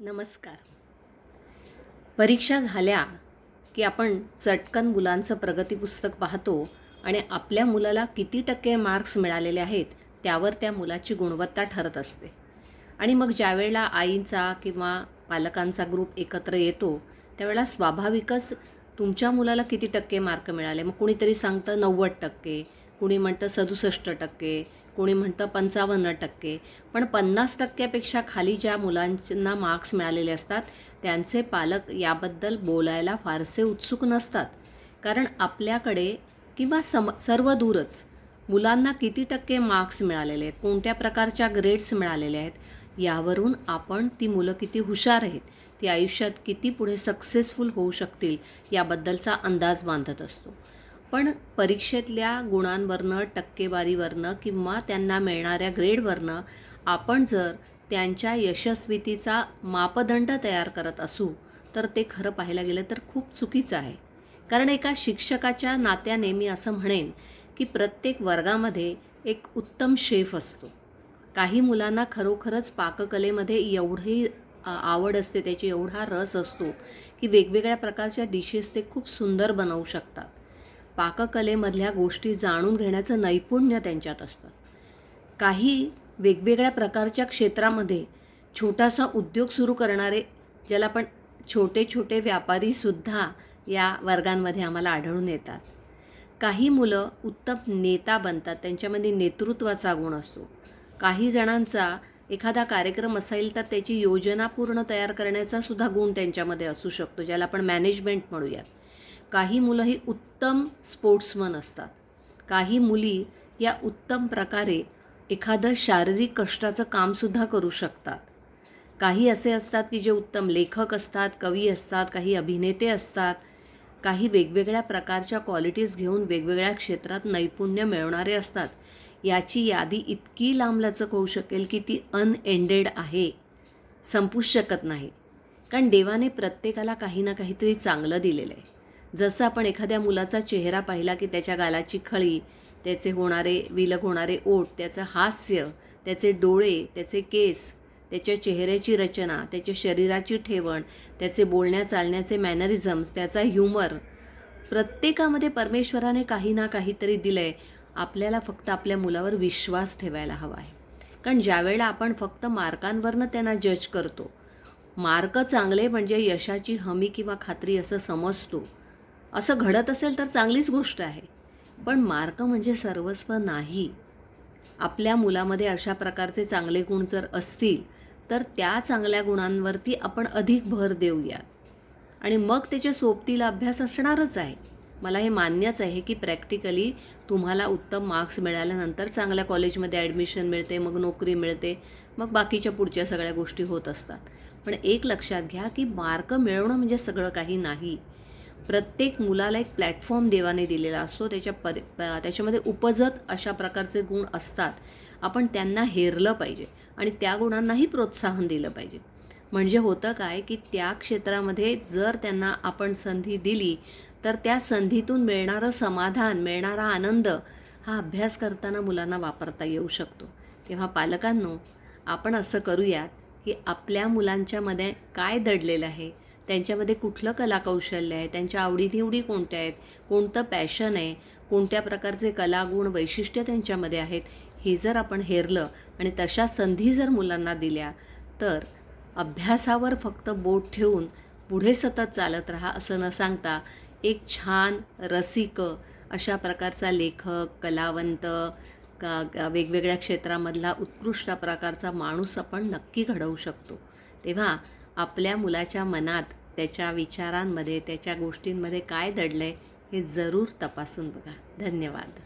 नमस्कार. परीक्षा झाल्या की आपण चटकन मुलांचं प्रगतीपुस्तक पाहतो आणि आपल्या मुलाला किती टक्के मार्क्स मिळालेले आहेत त्यावर त्या मुलाची गुणवत्ता ठरत असते. आणि मग ज्यावेळेला आईंचा किंवा पालकांचा ग्रुप एकत्र येतो त्यावेळेला स्वाभाविकच तुमच्या मुलाला किती टक्के मार्क मिळाले? मग कुणीतरी सांगतं नव्वद टक्के कुणी म्हणतं सदुसष्ट टक्के कोणी म्हणतं पंचावन्न टक्के. पण पन्नास टक्क्यापेक्षा खाली ज्या मुलांना मार्क्स मिळालेले असतात त्यांचे पालक याबद्दल बोलायला फारसे उत्सुक नसतात. कारण आपल्याकडे किंवा सम सर्व दूरच मुलांना किती टक्के मार्क्स मिळालेले आहेत कोणत्या प्रकारच्या ग्रेड्स मिळालेले आहेत यावरून आपण ती मुलं किती हुशार आहेत ती आयुष्यात किती पुढे सक्सेसफुल होऊ शकतील याबद्दलचा अंदाज बांधत असतो. पण परीक्षेतल्या गुणांवरनं टक्केवारीवरनं किंवा त्यांना मिळणाऱ्या ग्रेडवरनं आपण जर त्यांच्या यशस्वीतीचा मापदंड तयार करत असू तर ते खरं पाहायला गेलं तर खूप चुकीचं आहे. कारण एका शिक्षकाच्या नात्याने मी असं म्हणेन की प्रत्येक वर्गामध्ये एक उत्तम शेफ असतो. काही मुलांना खरोखरच पाककलेमध्ये एवढी आवड असते त्याची एवढा रस असतो की वेगवेगळ्या प्रकारच्या डिशेस ते खूप सुंदर बनवू शकतात. पाककलेमधल्या गोष्टी जाणून घेण्याचं नैपुण्य त्यांच्यात असतं. काही वेगवेगळ्या प्रकारच्या क्षेत्रामध्ये छोटासा उद्योग सुरू करणारे ज्याला आपण छोटे छोटे व्यापारीसुद्धा या वर्गांमध्ये आम्हाला आढळून येतात. काही मुलं उत्तम नेता बनतात त्यांच्यामध्ये नेतृत्वाचा गुण असतो. काही जणांचा एखादा कार्यक्रम असेल तर त्याची योजना पूर्ण तयार करण्याचा सुद्धा गुण त्यांच्यामध्ये असू शकतो ज्याला आपण मॅनेजमेंट म्हणूयात. काही मुलं ही उत्तम स्पोर्ट्समन असतात. काही मुली या उत्तम प्रकारे एखादं शारीरिक कष्टाचं कामसुद्धा करू शकतात. काही असे असतात की जे उत्तम लेखक असतात कवी असतात काही अभिनेते असतात. काही वेगवेगळ्या प्रकारच्या क्वालिटीज घेऊन वेगवेगळ्या क्षेत्रात नैपुण्य मिळवणारे असतात. याची यादी इतकी लांबलचक होऊ शकेल की ती अनएंडेड आहे. संपूच शकत नाही. कारण देवाने प्रत्येकाला काही ना काहीतरी चांगलं दिलेलं आहे. जसं आपण एखाद्या मुलाचा चेहरा पाहिला की त्याच्या गालाची खळी त्याचे होणारे विलग होणारे ओठ त्याचं हास्य त्याचे डोळे त्याचे केस त्याच्या चेहऱ्याची रचना त्याच्या शरीराची ठेवण त्याचे बोलण्या चालण्याचे मॅनरिझम्स त्याचा ह्युमर प्रत्येकामध्ये परमेश्वराने काही ना काहीतरी दिलं आहे आपल्याला फक्त आपल्या मुलावर विश्वास ठेवायला हवा आहे. कारण ज्यावेळेला आपण फक्त मार्कांवरनं त्यांना जज करतो मार्क चांगले म्हणजे यशाची हमी किंवा खात्री असं समजतो. असं घडत असेल तर चांगलीच गोष्ट आहे. पण मार्क म्हणजे सर्वस्व नाही. आपल्या मुलामध्ये अशा प्रकारचे चांगले गुण जर असतील तर त्या चांगल्या गुणांवरती आपण अधिक भर देऊया. आणि मग त्याच्या सोबतीला अभ्यास असणारच आहे. मला हे मान्यच आहे की प्रॅक्टिकली तुम्हाला उत्तम मार्क्स मिळाल्यानंतर चांगल्या कॉलेजमध्ये ॲडमिशन मिळते मग नोकरी मिळते मग बाकीच्या पुढच्या सगळ्या गोष्टी होत असतात. पण एक लक्षात घ्या की मार्क मिळवणं म्हणजे सगळं काही नाही. प्रत्येक मुलाला एक प्लॅटफॉर्म देवाने दिलेला असतो. त्याच्या पद त्याच्यामध्ये उपजत अशा प्रकारचे गुण असतात. आपण त्यांना हेरलं पाहिजे आणि त्या गुणांनाही प्रोत्साहन दिलं पाहिजे. म्हणजे होतं काय की त्या क्षेत्रामध्ये जर त्यांना आपण संधी दिली तर त्या संधीतून मिळणारं समाधान मिळणारा आनंद हा अभ्यास करताना मुलांना वापरता येऊ शकतो. तेव्हा पालकांनो आपण असं करूयात की आपल्या मुलांच्यामध्ये काय दडलेलं आहे? त्यांच्यामध्ये कुठलं कलाकौशल्य आहे? त्यांच्या आवडीनिवडी कोणत्या आहेत? कोणतं पॅशन आहे? कोणत्या प्रकारचे कलागुण वैशिष्ट्य त्यांच्यामध्ये आहेत? हे जर आपण हेरलं आणि तशा संधी जर मुलांना दिल्या तर अभ्यासावर फक्त बोट ठेवून पुढे सतत चालत राहा असं न सांगता एक छान रसिक अशा प्रकारचा लेखक कलावंत का का- वेगवेगळ्या क्षेत्रामधला उत्कृष्ट प्रकारचा माणूस आपण नक्की घडवू शकतो. तेव्हा आपल्या मुलाच्या मनात त्याच्या विचारांमध्ये त्याच्या गोष्टींमध्ये काय दडलं आहे हे जरूर तपासून बघा. धन्यवाद.